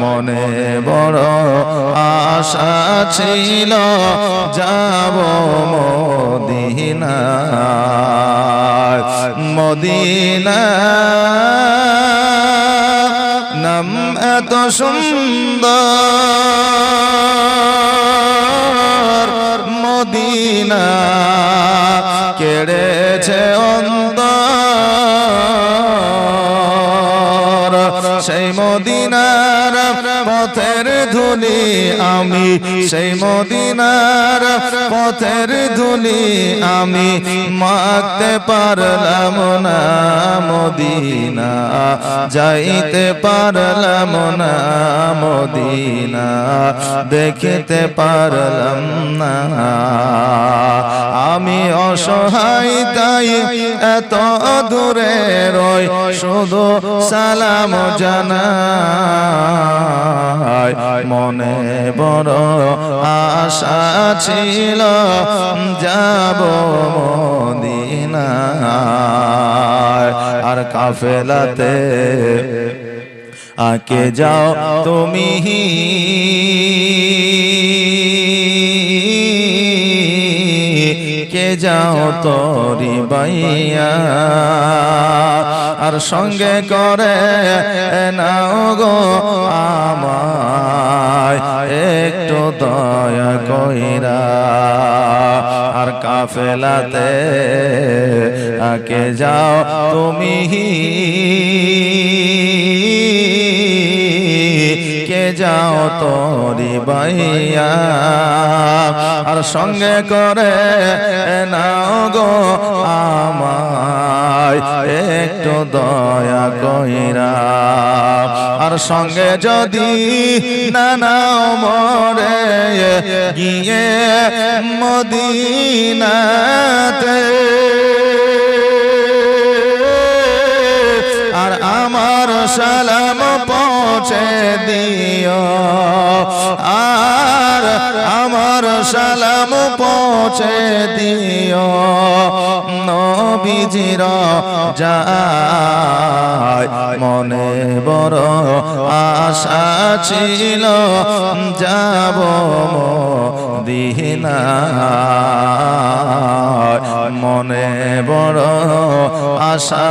মনে বড় আশা ছিল যাব মদিনা মদিনা নাম এত সুন্দর মদিনা কেড়েছে সেই মদিনার পথের ধুলি আমি, সেই মদিনার পথের ধুলি আমি মাখতে পারলাম না মদিনা, যাইতে পারলাম না মদিনা, দেখিতে পারলাম না। আমি অসহায় তাই এত দূরে রই, শুধু সালাম জানাই। মনে বড় আশা ছিল যাব মদিনা আর কাফেলাতে আকে যাও তুমি। কে যাও তরি বাইয়া সঙ্গে করে নাও গো আমায়, একটু দয়া কইরা। আর কাফেলাতে আকে যাও তুমি। যাও তরি বাইয়া আর সঙ্গে করে নাও গো আমায়। একটু দয়া কইরা। আর সঙ্গে যদি না নাও মরে, গিয়ে মদিনাতে। আর আমার সালাম পৌঁছে দিও। আর আমার সালাম পৌঁছে দিও। নবীজির যায়। মনে বড় আশা ছিল যাব দিনা মনে বড় আশা